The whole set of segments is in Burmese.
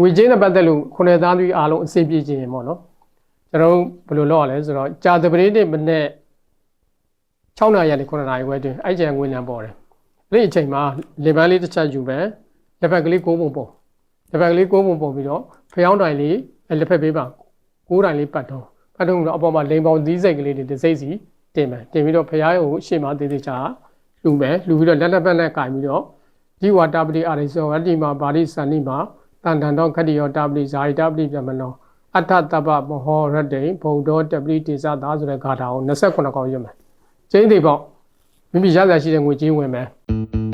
ငွေကြေးနဲ့ပတ်သက်လို့ခုနှစ်သားသမီးအားလုံးအဆင်ပြေခြင်းပေါ့နော်ကျွန်တော်တို့ဘယ်လိုလုပ်ရလဲဆိုတော့ကြာတပတိနေ့မနေ့6နာရီကနေ9နာရီဝဲတွင်အဲ့ကျန်ငွေညံပေါ်တယ်အဲ့ဒီအချိန်မှာလေပန်းလေးတစ်ချက်ယူပဲလက်ဖက်ကလေး6ပုံပုံလက်ဖက်ကလေး6ပုံပုံပြီးတော့ဖျောင်းတိုင်လေးအဲ့လက်ဖက်ပေးပါ9တိုင်လေးပတ်တော့ပတ်တော့တော့အပေါ်မှာလိန်ပေါင်းသီးစိတ်ကလေးတွေတစ်စိတ်စီတင်မယ်တင်ပြီးတော့ဖျားကိုရှေ့မှာတည်တည်ချာလူမယ်လူပြီးတော့လက်လက်ပတ်နဲ့ကင်ပြီးတော့ဒီဝါတာပတိအာရိသောဝတိမှာပါရိသန္တိမှာ တန်တန်တော့ခတိယောတာပတိဇာယတာပတိပြမနောအတ္ထတပ္ပမဟောရတိဘုံတော်တပတိတေဇသာဆိုတဲ့ဂါထာကို28ခေါက်ရွတ်မယ်ကျင်းသေးပေါ့မိမိရရရှိတဲ့ငွေကြေးဝင်မယ်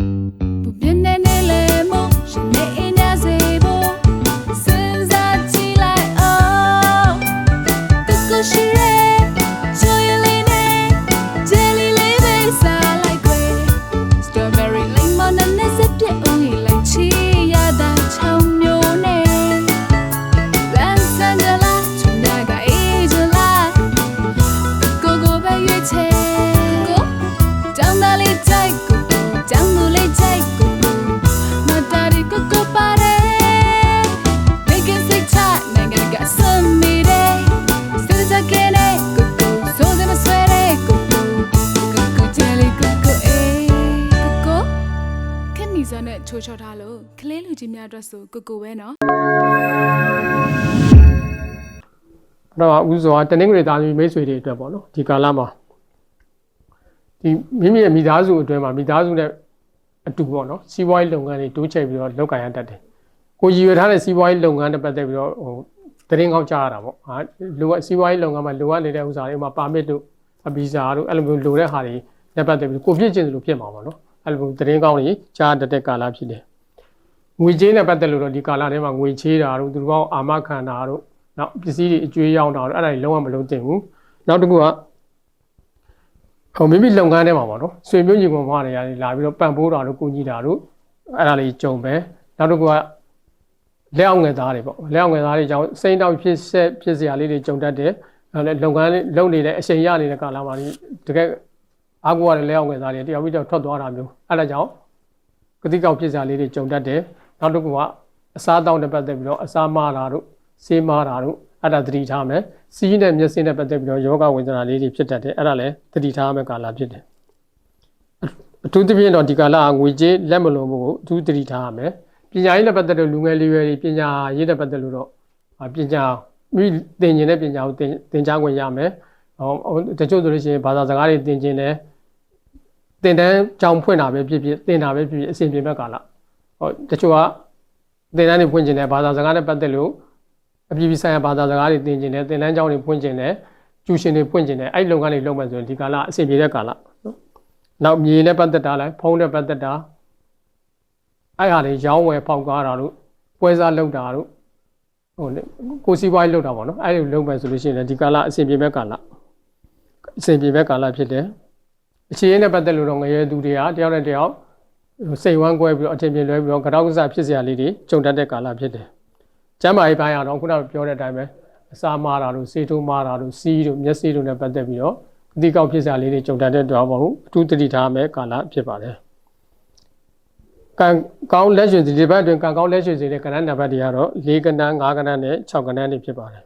ချိုးချော်ထားလို့ကလေးလူကြီးများအတွက်ဆိုကိုကိုပဲနော်တော့ဥစွာတနင်္ဂနွေသားသမီးမိတ်ဆွေတွေအတွက်ပေါ့နော်ဒီကာလမှာဒီမိမိရဲ့မိသားစုအတွင်းမှာမိသားစုနဲ့အတူပေါ့နော်စီးပွားရေးလုပ်ငန်းတွေတိုးချဲ့ပြီးတော့လုပ်ကိုင်ရတတ်တယ်ကိုရည်ရွယ်ထားတဲ့စီးပွားရေးလုပ်ငန်းနဲ့ပတ်သက်ပြီးတော့ဟိုတရင်ကောက်ကြားရတာပေါ့ဟာလိုအပ်စီးပွားရေးလုပ်ငန်းမှာလိုအပ်နေတဲ့ဥစ္စာတွေဥပမာပါမစ်တို့အဗီဇာတို့အဲ့လိုမျိုးလိုတဲ့ဟာတွေနဲ့ပတ်သက်ပြီးကိုပြည့်ကျင်သလိုဖြစ်မှာပေါ့နော် အဲ့လိုမျိုးတရင်ကောက်တွေကြားတတ်တဲ့ကာလဖြစ်တယ်ငွေကြေးနဲ့ပတ်သက်လို့တော့ဒီကာလထဲမှာငွေချေးတာတို့သူတို့ဘောအာမခံတာတို့နောက်ပစ္စည်းတွေအကျွေးရောက်တာတော့အဲ့ဒါတွေလုံးဝမလုံးတင်ဘူးနောက်တစ်ခုကဟိုမိမိလုပ်ငန်းထဲမှာပေါ့နော်ဆွေမျိုးညီကောင်မတွေလာပြီးတော့ပံ့ပိုးတာတို့ကူညီတာတို့အဲ့ဒါလေးကြုံပဲနောက်တစ်ခုကလက်အောင်ငယ်သားတွေပေါ့လက်အောင်ငယ်သားတွေကြောင့်စိမ့်တောက်ဖြစ်ဆက်ဖြစ်စရာလေးတွေကြုံတတ်တယ်အဲ့ဒါလုပ်ငန်းလေးလုပ်နေတဲ့အချိန်ရနေတဲ့ကာလမှာတကယ် အားကိုရတဲ့လက်အောင်ငယ်သားတွေတယောက်ပြီးတော့ထွက်သွားတာမျိုးအဲ့ဒါကြောင့်ကတိကောက်ဖြစ်စရာလေးတွေကြုံတတ်တယ်နောက်တစ်ခုကအစားတောင်းတဲ့ပတ်သက်ပြီးတော့အစားမားတာတို့စေးမားတာတို့အဲ့ဒါသတိထားမယ်စီးနဲ့မျက်စိနဲ့ပတ်သက်ပြီးတော့ယောဂဝေဒနာလေးတွေဖြစ်တတ်တယ်အဲ့ဒါလည်းသတိထားမယ်ကာလဖြစ်တယ်အထူးသဖြင့်တော့ဒီကာလကငွေကြေးလက်မလုံးမှုကိုအထူးသတိထားရမယ်ပညာရေးနဲ့ပတ်သက်တဲ့လူငယ်လေးရွယ်တွေပညာရေးနဲ့ပတ်သက်လို့တော့ပညာမိသင်ကျင်တဲ့ပညာကိုသင်သင်ကြားခွင့်ရမယ်ဟော တချို့ဆိုလို့ရှိရင်ဘာသာစကားတွေသင်ကျင်တယ်သင်တန်းကြောင်ဖွင့်တာပဲဖြစ်ဖြစ်သင်တာပဲဖြစ်ဖြစ်အဆင်ပြေမဲ့ကာလဟောတချို့ကသင်တန်းတွေဖွင့်ကျင်တယ်ဘာသာစကားနဲ့ပတ်သက်လို့အပြည်ပြည်ဆိုင်ရာဘာသာစကားတွေသင်ကျင်တယ်သင်တန်းကျောင်းတွေဖွင့်ကျင်တယ်ကျူရှင်တွေဖွင့်ကျင်တယ်အဲ့ဒီလုပ်ငန်းတွေလုပ်မှဆိုရင်ဒီကာလအဆင်ပြေတဲ့ကာလနော်နောက်မြေနဲ့ပတ်သက်တာလဲဖုံးနဲ့ပတ်သက်တာအဲ့ဟာတွေရောင်းဝယ်ဖောက်ကားတာတို့ပွဲစားလုပ်တာတို့ဟိုကိုစီးပွားရေးလုပ်တာပေါ့နော်အဲ့ဒီလုပ်မှဆိုလို့ရှိရင်လည်းဒီကာလအဆင်ပြေမဲ့ကာလ အဆင်ပြေမဲ့ကာလဖြစ်တယ်အခြေအနေနဲ့ပတ်သက်လို့တော့ငရဲသူတွေကတယောက်နဲ့တယောက်စိတ်ဝမ်းကွဲပြီးတော့အထင်ပြေလွဲပြီးတော့ကြောက်ကစားဖြစ်စရာလေးတွေကြုံတတ်တဲ့ကာလဖြစ်တယ်ကျမ်းမာရေးပိုင်းအောင်ခုနကပြောတဲ့အတိုင်းပဲအစာမာတာတို့စေထိုးမာတာတို့စီးတို့မျက်စိတို့နဲ့ပတ်သက်ပြီးတော့အတိကောက်ဖြစ်စရာလေးတွေကြုံတတ်တဲ့တော့မဟုတ်အထူးတတိထားမယ်ကာလဖြစ်ပါတယ်ကံကောင်းလက်ရွှေစီဒီဘက်အတွင်းကံကောင်းလက်ရွှေစီတဲ့ကဏ္ဍနံပါတ်တွေကတော့၄ကဏ္ဍ၅ကဏ္ဍနဲ့၆ကဏ္ဍတွေဖြစ်ပါတယ်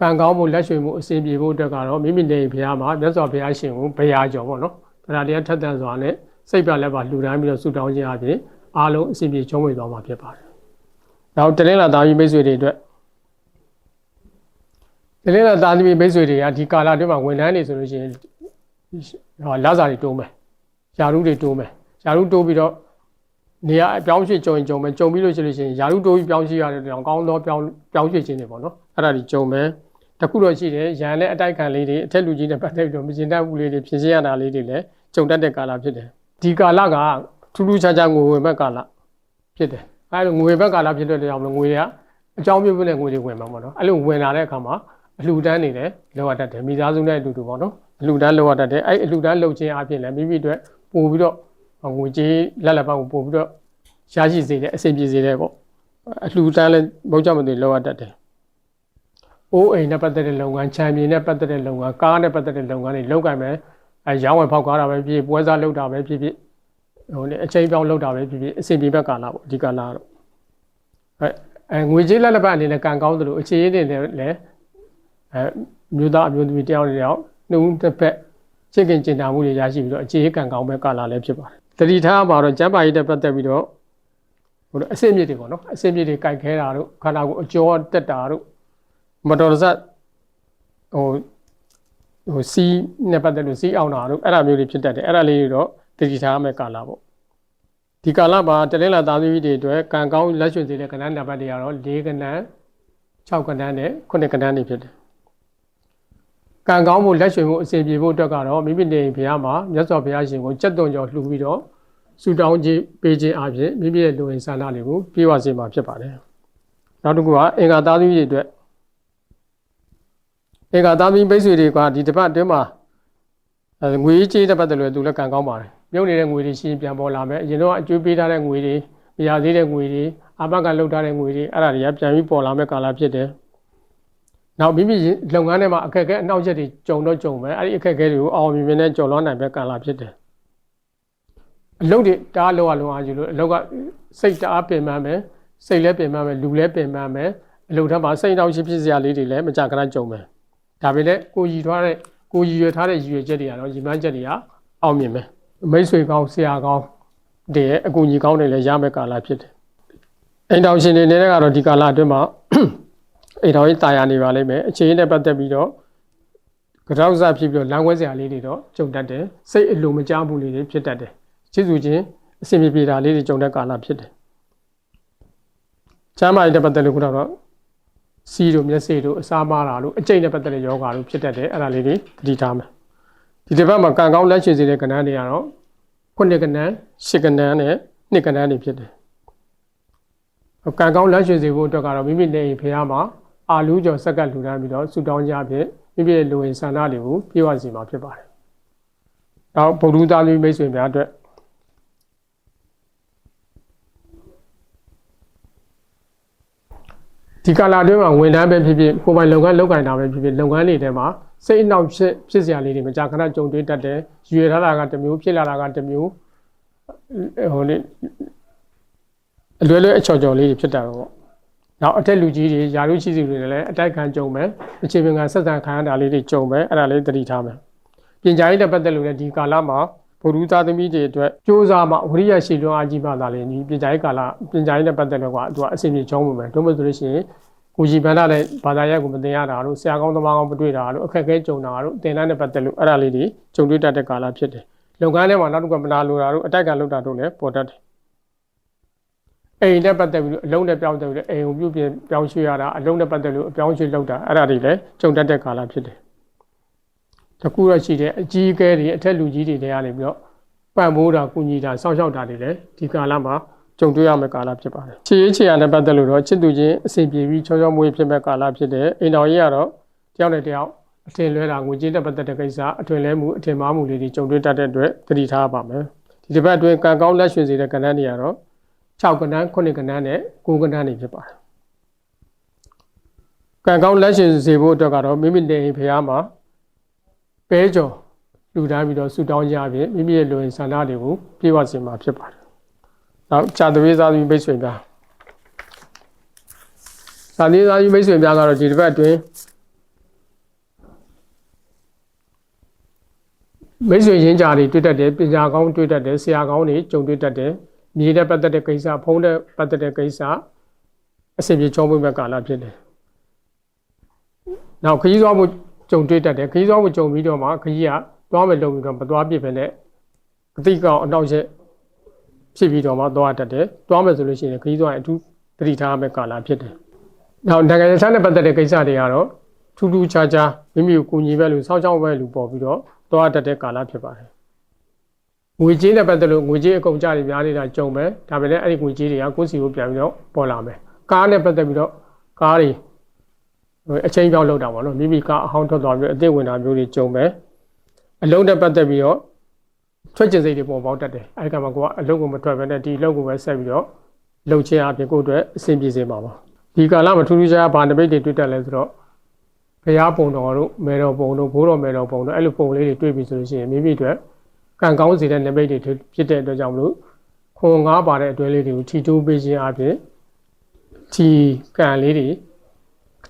ကံကောင်းမှုလက်ရွှေမှုအစဉ်ပြေဖို့အတွက်ကတော့မိမိနေဘုရားမှာမြတ်စွာဘုရားရှင်ကိုဘုရားကြော်ပေါ့နော်ဒါတရားထက်သန်စွာနဲ့စိတ်ပြလက်ပါလှူဒန်းပြီးတော့ဆုတောင်းခြင်းအပြင်အားလုံးအစဉ်ပြေချုံးဝေသွားမှာဖြစ်ပါတယ်နောက်တလင်းလာသားသမီးမိတ်ဆွေတွေအတွက်တလင်းလာသားသမီးမိတ်ဆွေတွေကဒီကာလအတွင်းမှာဝန်ထမ်းတွေဆိုလို့ရှိရင်ဟောလာစာတွေတိုးမယ်ယာရုတွေတိုးမယ်ယာရုတိုးပြီးတော့နေရာအပြောင်းရွှေ့ကြုံရင်ကြုံမယ်ကြုံပြီးလို့ရှိလို့ရှိရင်ယာရုတိုးပြီးပြောင်းရွှေ့ရတဲ့တောင်ကောင်းသောပြောင်းပြောင်းရွှေ့ခြင်းတွေပေါ့နော်အဲ့ဒါတွေကြုံမယ် တခုတော့ရှိတယ်ရန်နဲ့အတိုက်ခံလေးတွေအထက်လူကြီးနဲ့ပတ်သက်ပြီးတော့မကျင်တတ်ဘူးလေးတွေဖြစ်စေရတာလေးတွေလည်းကြုံတတ်တဲ့ကာလဖြစ်တယ်ဒီကာလကထူးထူးခြားခြားငွေဝင်မဲ့ကာလဖြစ်တယ်အဲလိုငွေဘက်ကာလဖြစ်တဲ့ကြောင့်မလို့ငွေတွေကအကြောင်းပြုတဲ့ငွေတွေဝင်မှာပေါ့နော်အဲ့လိုဝင်လာတဲ့အခါမှာအလှူဒန်းနေတယ်လောက်ရတတ်တယ်မိသားစုနဲ့အတူတူပေါ့နော်အလှူဒန်းလောက်ရတတ်တယ်အဲ့အလှူဒန်းလုပ်ခြင်းအပြင်လည်းမိမိတို့ပို့ပြီးတော့ငွေကြေးလက်လက်ပတ်ကိုပို့ပြီးတော့ရရှိစေတယ်အဆင်ပြေစေတယ်ပေါ့အလှူဒန်းလည်းဘုံကြောင့်မသိလောက်ရတတ်တယ် အိုးအိမ်နဲ့ပတ်သက်တဲ့လုပ်ငန်းချမ်းမြေနဲ့ပတ်သက်တဲ့လုပ်ငန်းကားနဲ့ပတ်သက်တဲ့လုပ်ငန်းတွေလုပ်ကြမယ်အဲရောင်းဝယ်ဖောက်ကားတာပဲဖြစ်ဖြစ်ပွဲစားလုပ်တာပဲဖြစ်ဖြစ်ဟိုလေအချိန်ပြောင်းလုပ်တာပဲဖြစ်ဖြစ်အဆင်ပြေဘက်ကာလပေါ့ဒီကာလကတော့အဲအဲငွေကြေးလက်လက်ပတ်အနေနဲ့ကံကောင်းသလိုအခြေအရင်းတွေလည်းလည်းအဲမြို့သားအမျိုးသမီးတယောက်တစ်ယောက်နှုတ်တစ်ဖက်ချစ်ခင်ကျင်နာမှုတွေရရှိပြီးတော့အခြေအကံကောင်းပဲကာလာလည်းဖြစ်ပါတယ်တတိထားမှာတော့ကျမ်းပါရေးတက်ပတ်သက်ပြီးတော့ဟိုအစစ်မြစ်တွေပေါ့နော်အစစ်မြစ်တွေကြိုက်ခဲတာတို့ခန္ဓာကိုယ်အကျော်တက်တာတို့ မတော်တဆဟိုဟိုစီးနဲ့ပတ်သက်လို့စီးအောင်တာတို့အဲ့ဒါမျိုးတွေဖြစ်တတ်တယ်အဲ့ဒါလေးတွေတော့တတိထားမယ်ကာလာပေါ့ဒီကာလမှာတလင်းလာသားသမီးတွေအတွက်ကံကောင်းလက်ရွှေစေတဲ့ကဏ္ဍနံပါတ်တွေကတော့၄ကဏ္ဍ6ကဏ္ဍနဲ့9ကဏ္ဍတွေဖြစ်တယ်။ကံကောင်းမှုလက်ရွှေမှုအစဉ်ပြေဖို့အတွက်ကတော့မိမိနေဘုရားမှာမြတ်စွာဘုရားရှင်ကိုစက်သွန်ကြောလှူပြီးတော့ဆုတောင်းခြင်းပေးခြင်းအပြင်မိမိရဲ့လူဝင်ဆန္ဒတွေကိုပြေဝစေမှာဖြစ်ပါတယ်။နောက်တစ်ခုကအင်္ဂါသားသမီးတွေအတွက် အင်္ဂါသားသမီးပိတ်ဆွေတွေကဒီတစ်ပတ်အတွင်းမှာအဲငွေကြေးတစ်ပတ်တည်းလို့သူလည်းကံကောင်းပါတယ်။မြုပ်နေတဲ့ငွေတွေရှင်းပြန်ပေါ်လာမယ်အရင်တော့အကျွေးပေးထားတဲ့ငွေတွေမရသေးတဲ့ငွေတွေအဘကလှုပ်ထားတဲ့ငွေတွေအဲ့ဒါတွေကပြန်ပြီးပေါ်လာမဲ့ကာလဖြစ်တယ်။နောက်မိမိလုပ်ငန်းထဲမှာအခက်အခဲအနှောက်အယှက်တွေကြုံတော့ကြုံပဲအဲ့ဒီအခက်အခဲတွေကိုအောင်မြင်မြင်နဲ့ကျော်လွှားနိုင်မဲ့ကာလဖြစ်တယ်။အလုပ်တွေတအားလောက်ရလုံးအားယူလို့အလုပ်ကစိတ်တအားပင်ပန်းမယ်စိတ်လည်းပင်ပန်းမယ်လူလည်းပင်ပန်းမယ်အလုပ်ထမ်းမှာစိတ်တောက်ရှိဖြစ်စရာလေးတွေလည်းမကြခဏကြုံမယ်။ ဒါပေမဲ့ကိုရည်ထွားတဲ့ကိုရည်ရွယ်ထားတဲ့ရည်ရွယ်ချက်တွေကတော့ရည်မှန်းချက်တွေကအောင်မြင်မယ်။မိတ်ဆွေကောင်းဆရာကောင်းတွေရဲ့အကူအညီကောင်းတွေလည်းရမယ့်ကာလဖြစ်တယ်။အိမ်တော်ရှင်တွေနဲ့ကတော့ဒီကာလအတွင်းမှာအိမ်တော်ကြီးတာယာနေပါလိမ့်မယ်။အခြေအနေနဲ့ပတ်သက်ပြီးတော့ကြောက်စားဖြစ်ပြီးတော့လမ်းခွဲစရာလေးတွေတော့ကြုံတတ်တယ်။စိတ်အလိုမကျမှုလေးတွေဖြစ်တတ်တယ်။ချစ်သူချင်းအစဉ်ပြေပြေတာလေးတွေကြုံတဲ့ကာလဖြစ်တယ်။ချမ်းမာရေးနဲ့ပတ်သက်လို့ကတော့ စီးတို့မျက်စိတို့အစာမားတာတို့အကျိတ်နဲ့ပတ်သက်တဲ့ယောဂါတို့ဖြစ်တတ်တယ်။အဲ့ဒါလေးတွေသတိထားမယ်။ဒီတစ်ပတ်မှာကံကောင်းလက်ရှိစေတဲ့ကဏ္ဍတွေကတော့ခုနှစ်ကဏ္ဍရှစ်ကဏ္ဍနဲ့နှစ်ကဏ္ဍတွေဖြစ်တယ်။ကံကောင်းလက်ရှိစေဖို့အတွက်ကတော့မိမိနေအိမ်ဖះမှာအာလူးကျော်စက္ကပ်လှူဒါန်းပြီးတော့ဆူတောင်းကြဖြင့်မိမိရဲ့လူဝင်ဆန္ဒတွေကိုပြေဝစီမှာဖြစ်ပါတယ်။နောက်ဗုဒ္ဓသားလူမိတ်ဆွေများအတွက် ဒီကာလာအတွင်းမှာဝန်ထမ်းပဲဖြစ်ဖြစ်ကိုယ်ပိုင်လုပ်ငန်းလုပ်ကိုင်တာပဲဖြစ်ဖြစ်လုပ်ငန်းတွေထဲမှာစိတ်အနှောက်ဖြစ်ဖြစ်စရာလေးတွေမကြာခဏကြုံတွေ့တတ်တယ်။ရွေထားတာကတစ်မျိုးဖြစ်လာတာကတစ်မျိုးဟိုလေအလွယ်လွယ်အချော်ချော်လေးတွေဖြစ်တာပေါ့။နောက်အထက်လူကြီးတွေယာရုရှိစီတွေလည်းအတိုက်ခံကြုံမယ်။အခြေပင်ကဆက်ဆံခံရတာလေးတွေကြုံမယ်။အဲ့ဒါလေးသတိထားမယ်။ပြင်ကြားရေးနဲ့ပတ်သက်လို့လည်းဒီကာလမှာ ဘုရုသားသမီးတွေအတွက်စ조사မှဝရိယရှိလွန်အားကြီးမှသာလေဒီပြင်ကြားရေးကာလပြင်ကြားရေးနဲ့ပတ်သက်လို့ကသူကအစီအပြေချောင်းမှုမယ်။တို့မဆိုလို့ရှိရင်ကိုကြီးပန်းလာတဲ့ဘာသာရပ်ကိုမတင်ရတာတို့ဆရာကောင်းသမားကောင်းမတွေ့တာတို့အခက်အခဲကြုံတာတို့တင်တန်းနဲ့ပတ်သက်လို့အဲ့ဒါလေးတွေကြုံတွေ့တတ်တဲ့ကာလဖြစ်တယ်။လုပ်ငန်းထဲမှာနောက်တစ်ခုကမနာလိုတာတို့အတိုက်ကလုပ်တာတို့လည်းပေါ်တတ်တယ်။အိမ်နဲ့ပတ်သက်ပြီးအလုံးနဲ့ပြောင်းတယ်ပြီးအိမ်ကိုပြုတ်ပြင်ပြောင်းရွှေ့ရတာအလုံးနဲ့ပတ်သက်လို့အပြောင်းရွှေ့လုပ်တာအဲ့ဒါတွေလည်းကြုံတတ်တဲ့ကာလဖြစ်တယ်။ တကူရရှိတဲ့အကြီးအကဲတွေအထက်လူကြီးတွေတွေကနေပြီးတော့ပံ့ပိုးတာကုညီတာစောင့်ရှောက်တာတွေလည်းဒီကာလမှာကြုံတွေ့ရမယ့်ကာလဖြစ်ပါတယ်။ခြေရေးခြေရနဲ့ပတ်သက်လို့တော့ချစ်သူချင်းအစဉ်ပြေပြီးချောချောမွေးဖြစ်မဲ့ကာလဖြစ်တဲ့အိမ်တော်ကြီးကတော့တယောက်နဲ့တယောက်အထင်လွဲတာငွေကြေးတက်ပတ်သက်တဲ့ကိစ္စအထွင်လဲမှုအထင်မှားမှုလေးတွေကြုံတွေ့တတ်တဲ့အတွက်သတိထားပါမယ်။ဒီတစ်ပတ်အတွင်းကံကောင်းလက်ရွှင်စေတဲ့ကဏ္ဍတွေကတော့6ကဏ္ဍ9ကဏ္ဍနဲ့9ကဏ္ဍတွေဖြစ်ပါတယ်။ကံကောင်းလက်ရွှင်စေဖို့အတွက်ကတော့မိမိနေအိမ်ဖျားမှာ ပဲကြော်လူတိုင်းပြီးတော့ဆူတောင်းကြဖြင့်မိမိရဲ့လူဝင်ဆန္ဒတွေကိုပြေဝစေမှာဖြစ်ပါတယ်။နောက်ဇာတဝေးသားသမီးမိတ်ဆွေများဇာတိသားသမီးမိတ်ဆွေများကတော့ဒီတစ်ပတ်အတွင်းမိတ်ဆွေရင်းကြတွေတွေ့တတ်တယ်ပညာကောင်းတွေ့တတ်တယ်ဆရာကောင်းတွေကြုံတွေ့တတ်တယ်မြေတဲ့ပတ်သက်တဲ့ကိစ္စဖုံးတဲ့ပတ်သက်တဲ့ကိစ္စအစီအပြေချောမွေ့မဲ့ကာလဖြစ်တယ်။နောက်ခရီးသွားမှု ကြုံတွေ့တတ်တယ်ခရီးသွားမှုကြုံပြီးတော့မှခရီးကသွားမယ်လို့ပြီးတော့မသွားပြစ်ပဲနဲ့အတိတ်ကောင်အနောက်ရက်ဖြစ်ပြီးတော့မှသွားတတ်တယ်။သွားမယ်ဆိုလို့ရှိရင်ခရီးသွားရင်အထူးသတိထားမဲ့ကာလဖြစ်တယ်။နောက်နိုင်ငံခြားနဲ့ပတ်သက်တဲ့ကိစ္စတွေကတော့ထူးထူးခြားခြားမိမိကိုကူညီပဲလို့စောင့်ရှောက်ပဲလို့ပေါ်ပြီးတော့သွားတတ်တဲ့ကာလဖြစ်ပါတယ်။ငွေကြေးနဲ့ပတ်သက်လို့ငွေကြေးအကုန်ကြတွေများနေတာကြုံပဲဒါပေမဲ့အဲ့ဒီငွေကြေးတွေကကိုယ့်စီကိုပြန်ပြီးတော့ပေါ်လာမယ်။ကားနဲ့ပတ်သက်ပြီးတော့ကားတွေ အချိန်ပြောင်းလောက်တာပေါ့နော်မိမိကအဟောင်းထွက်သွားပြီးအသစ်ဝင်တာမျိုးတွေကြုံပဲအလုံးနဲ့ပတ်သက်ပြီးတော့ထွက်ကျင်စိတ်တွေပေါ်ပေါက်တတ်တယ်အဲဒီကမှကိုကအလုံးကိုမထွက်ဘဲနဲ့ဒီအလုံးကိုပဲဆက်ပြီးတော့လှုပ်ခြင်းအပြင်ကိုယ့်အတွက်အဆင်ပြေစေမှာပါဒီကာလမှာထူးထူးခြားခြားဗာနမိတ်တွေတွေ့တတ်လဲဆိုတော့ဘုရားပုံတော်တို့မေတော်ပုံတို့ဘိုးတော်မေတော်ပုံတို့အဲ့လိုပုံလေးတွေတွေ့ပြီဆိုလို့ရှိရင်မိမိအတွက်ကံကောင်းစေတဲ့နမိတ်တွေဖြစ်တဲ့အတွက်ကြောင့်မလို့ခွန်ငါးပါတဲ့အတွဲလေးတွေကိုထီတိုးပေးခြင်းအပြင်ထဒီကံလေးတွေ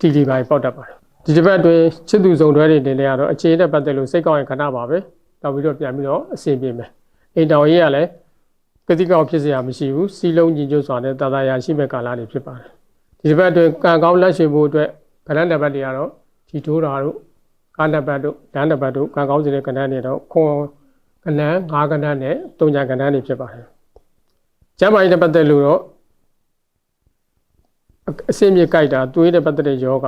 တီတီပိုင်းပေါက်တတ်ပါတယ်ဒီတစ်ပတ်အတွင်းချစ်သူစုံတွဲတွေတင်နေရတော့အခြေအနေပတ်သက်လို့စိတ်ကောင်းရင်ခဏပါပဲနောက်ပြီးတော့ပြန်ပြီးတော့အဆင်ပြေမယ်အိမ်တောင်ရေးကလည်းကတိကောက်ဖြစ်စရာမရှိဘူးစီလုံးညီညွတ်စွာနဲ့တာသာယာရှိမဲ့ကာလတွေဖြစ်ပါတယ်ဒီတစ်ပတ်အတွင်းကံကောင်းလက်ရှိဖို့အတွက်ကဏ္ဍနံပါတ်တွေကတော့ဒီထိုးတာတို့ကားနံပါတ်တို့ဓာတ်နံပါတ်တို့ကံကောင်းစေတဲ့ကဏ္ဍတွေတော့ခွန်ကဏ္ဍ၅ကဏ္ဍနဲ့၃ကြံကဏ္ဍတွေဖြစ်ပါတယ်ကျမ်းမာရေးနဲ့ပတ်သက်လို့တော့ အစင်းမြေကြိုက်တာသွေးနဲ့ပတ်သက်တဲ့ယောဂ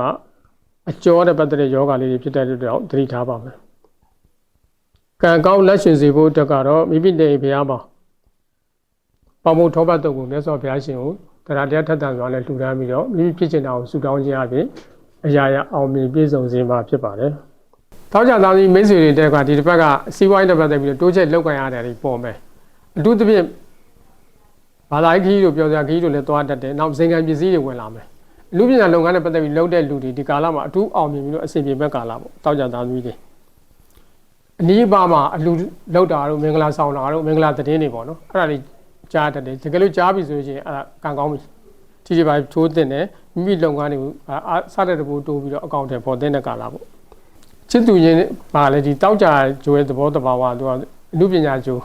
အကျော်နဲ့ပတ်သက်တဲ့ယောဂလေးတွေဖြစ်တဲ့အတွက်သတိထားပါမယ်ကံကောင်းလက်ရှင်စီဖို့အတွက်ကတော့မိမိနေဘုရားမှာပေါမုံထောပတ်တုတ်ကိုမြတ်စွာဘုရားရှင်ကိုတရားတရားထက်သန်စွာနဲ့လှူဒါန်းပြီးတော့မိမိဖြစ်ချင်တာကိုဆုတောင်းခြင်းအပြင်အရာရာအောင်မြင်ပြည့်စုံစေမှာဖြစ်ပါတယ်။တောက်ကြသားသမီးမိတ်ဆွေတွေတဲကဒီတစ်ပတ်ကစီးပွားရေးတစ်ပတ်သက်ပြီးတော့တိုးချက်လောက်ကန်ရတယ်တွေပေါ်မယ်။အထူးသဖြင့် ဘာသာရေးခီးတို့ပြောစရာခီးတို့လည်းသွားတတ်တယ်။နောက်ဇင်ခံပစ္စည်းတွေဝင်လာမယ်။လူပညာလုပ်ငန်းနဲ့ပတ်သက်ပြီးလုပ်တဲ့လူတွေဒီကာလမှာအထူးအောင်မြင်ပြီးတော့အဆင်ပြေမဲ့ကာလပေါ့။တောက်ကြသားသမီးတွေအနည်းပါမှာအလူလောက်တာတို့မင်္ဂလာဆောင်တာတို့မင်္ဂလာသတင်းတွေပေါ့နော်။အဲ့ဒါလေးကြားတတ်တယ်တကယ်လို့ကြားပြီဆိုရင်အဲ့ဒါကံကောင်းပြီ။ဒီဒီပါထိုးတင်တယ်မိမိလုပ်ငန်းတွေကိုအာစတဲ့တဘူတိုးပြီးတော့အကောင့်ထဲပေါ်တဲ့ကာလပေါ့။ချစ်သူချင်းပါလေဒီတောက်ကြဂျိုးရဲ့သဘောတဘာဝသူကအမှုပညာဂျိုး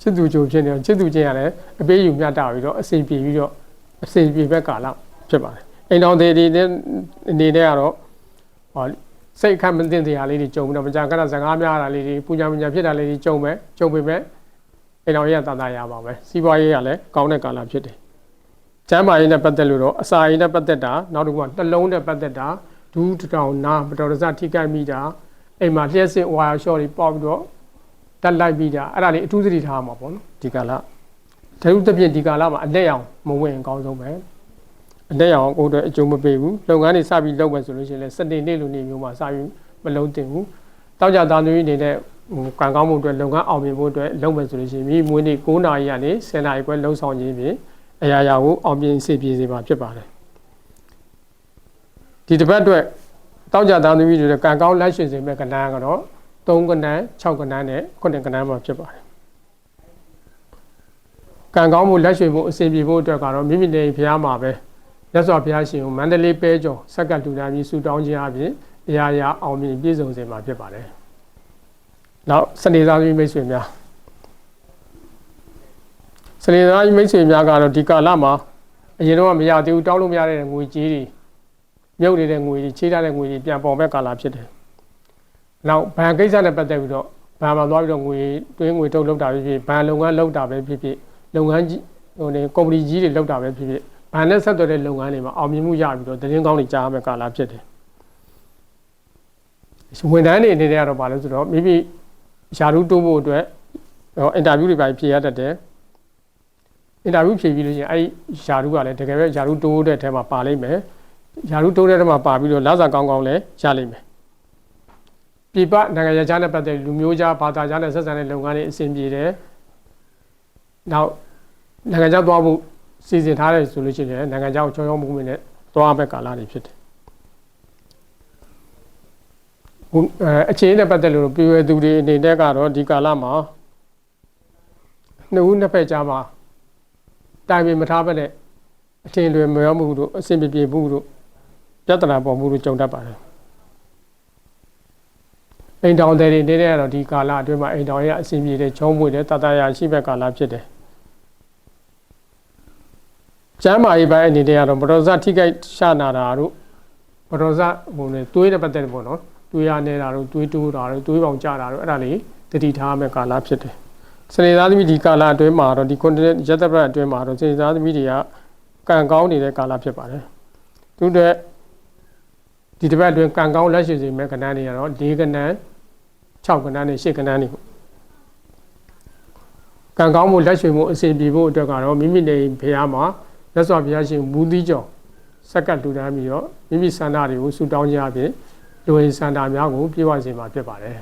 ချစ်သူဂျိုးဖြစ်နေတော့ချစ်သူချင်းကလည်းအပေးယူမြတ်တာပြီးတော့အစီပြေပြီးတော့အစီပြေဘက်ကာလဖြစ်ပါတယ်။အိမ်တော်တွေဒီအနေနဲ့ကတော့ဟောစိတ်အခက်မသိတရားလေးတွေကြုံပြီးတော့မကြခဏစကားများတာလေးတွေပူညာပညာဖြစ်တာလေးတွေကြုံမယ်ကြုံပေမဲ့အိမ်တော်ရေးကတန်တာရပါပဲစီးပွားရေးကလည်းကောင်းတဲ့ကာလဖြစ်တယ်ကျမ်းမာရေးနဲ့ပတ်သက်လို့တော့အစာရေးနဲ့ပတ်သက်တာနောက်တစ်ခုကနှလုံးနဲ့ပတ်သက်တာဒူးတောင်နာမတော်တဆထိခိုက်မိတာအိမ်မှာလျှက်စစ်ဝါယာရှော့တွေပေါက်ပြီးတော့ တက်လိုက်ပြီးတာအဲ့ဒါလေးအထူးသတိထားမှာပေါ့နော်ဒီကာလတရုတ်တပြည့်ဒီကာလမှာအလက်ရောင်မဝင်အကောင်းဆုံးပဲအလက်ရောင်ကိုယ်တော့အကျုံးမပေးဘူးလုပ်ငန်းတွေစပြီးလုပ်မယ်ဆိုလို့ရှိရင်လည်းစတင်နေ့လိုနေ့မျိုးမှာစပြီးမလုံးတင်ဘူးတောက်ကြသားသမီးနေတဲ့ဟိုကံကောင်းမှုအတွက်လုပ်ငန်းအောင်မြင်ဖို့အတွက်လုပ်မယ်ဆိုလို့ရှိရင်မိမွေးနေ့9နာရီကနေ10နာရီခွဲလုံးဆောင်ခြင်းဖြင့်အရာရာကိုအောင်မြင်စေပြေစေမှာဖြစ်ပါတယ်ဒီတစ်ပတ်အတွက်တောက်ကြသားသမီးတွေကံကောင်းလက်ရှင်စေမဲ့ကဏ္ဍကတော့ 3ကဏ္ဍ6ကဏ္ဍနဲ့9ကဏ္ဍမှာဖြစ်ပါတယ်ကံကောင်းမှုလက်ရှင်မှုအစဉ်ပြေဖို့အတွက်ကတော့မိမိနေဖျားမှာပဲမြတ်စွာဘုရားရှင်ကိုမန္တလေးပဲကျော်စက္ကန့်တူနာပြီးဆူတောင်းခြင်းအပြင်အရာရာအောင်မြင်ပြည့်စုံစေမှာဖြစ်ပါတယ်နောက်စနေသားသမီးမိတ်ဆွေများစနေသားသမီးမိတ်ဆွေများကတော့ဒီကာလမှာအရင်တော့မရသေးဘူးတောင်းလို့မရတဲ့ငွေကြေးတွေမြုပ်နေတဲ့ငွေတွေချေးထားတဲ့ငွေတွေပြန်ပေါ်မဲ့ကာလဖြစ်တယ်။ နောက်ဘဏ်ကိစ္စနဲ့ပတ်သက်ပြီးတော့ဘဏ်မှာသွားပြီးတော့ငွေတွင်းငွေထုတ်လုပ်တာဖြစ်ဖြစ်ဘဏ်လုပ်ငန်းလုပ်တာပဲဖြစ်ဖြစ်လုပ်ငန်းကြီးဟိုနေကုမ္ပဏီကြီးတွေလုပ်တာပဲဖြစ်ဖြစ်ဘဏ်နဲ့ဆက်သွယ်တဲ့လုပ်ငန်းတွေမှာအောင်မြင်မှုရပြီးတော့သတင်းကောင်းတွေကြားရမယ့်ကာလဖြစ်တယ်။ဝန်ထမ်းတွေအနေနဲ့ကတော့ဘာလို့ဆိုတော့မိမိယာရုတိုးဖို့အတွက်ဟိုအင်တာဗျူးတွေပါဖြေရတတ်တယ်အင်တာဗျူးဖြေပြီးလို့ရှိရင်အဲ့ဒီယာရုကလည်းတကယ်ပဲယာရုတိုးတဲ့အထဲမှာပါလိမ့်မယ်ယာရုတိုးတဲ့ထဲမှာပါပြီးတော့လစာကောင်းကောင်းလည်းရလိမ့်မယ် ပြပနိုင်ငံခြားနဲ့ပတ်သက်လူမျိုးခြားဘာသာခြားနဲ့ဆက်ဆံတဲ့လုပ်ငန်းတွေအဆင်ပြေတယ်နောက်နိုင်ငံခြားသွားဖို့စီစဉ်ထားတယ်ဆိုလို့ရှိရင်နိုင်ငံခြားကိုချောချောမှုမှုနဲ့သွားမဲ့ကာလတွေဖြစ်တယ်ဟိုအခြေအနေနဲ့ပတ်သက်လို့ပြည်ဝဲသူတွေအနေနဲ့ကတော့ဒီကာလမှာနှစ်ဦးနှစ်ဖက်ကြားမှာတိုင်ပင်မထားဘဲနဲ့အထင်လွယ်မရောမှုတို့အဆင်ပြေပြေမှုတို့ပြဿနာပေါ်မှုတို့ကြုံတတ်ပါတယ် အိမ်တောင်တွေနေနေတော့ဒီကာလအတွင်းမှာအိမ်တောင်ရဲ့အဆင်ပြေတဲ့ချုံးမွေတဲ့တတရာရှိဘက်ကာလဖြစ်တယ်ကျမ်းမာရေးပိုင်းအနေနဲ့ကတော့မတော်စထိခိုက်ရှာနာတာတို့မတော်စဟိုနေတွေးတဲ့ပတ်သက်ပေါ့နော်တွေးရနေတာတို့တွေးတိုးတာတို့တွေးပေါင်ကြတာတို့အဲ့ဒါလေးတတိထားမဲ့ကာလဖြစ်တယ်စနေသားသမီးဒီကာလအတွင်းမှာတော့ဒီ continent ရက်သက်ပတ်အတွင်းမှာတော့စနေသားသမီးတွေကကံကောင်းနေတဲ့ကာလဖြစ်ပါတယ်သူတို့ဒီတစ်ပတ်အတွင်းကံကောင်းလက်ရှိစီမဲ့ကဏ္ဍတွေကတော့၄ကဏ္ဍ 6ကဏ္ဍနဲ့8ကဏ္ဍတွေကံကောင်းမှုလက်ရှိမှုအစဉ်ပြေဖို့အတွက်ကတော့မိမိနေဖះမှာလက်စွာဘုရားရှင်မူသီးကြော်စက္ကတ်တူတန်းပြီးတော့မိမိစန္ဒတွေကိုဆူတောင်းကြအပြင်လူဝင်စန္ဒများကိုပြေဝစေမှာဖြစ်ပါတယ်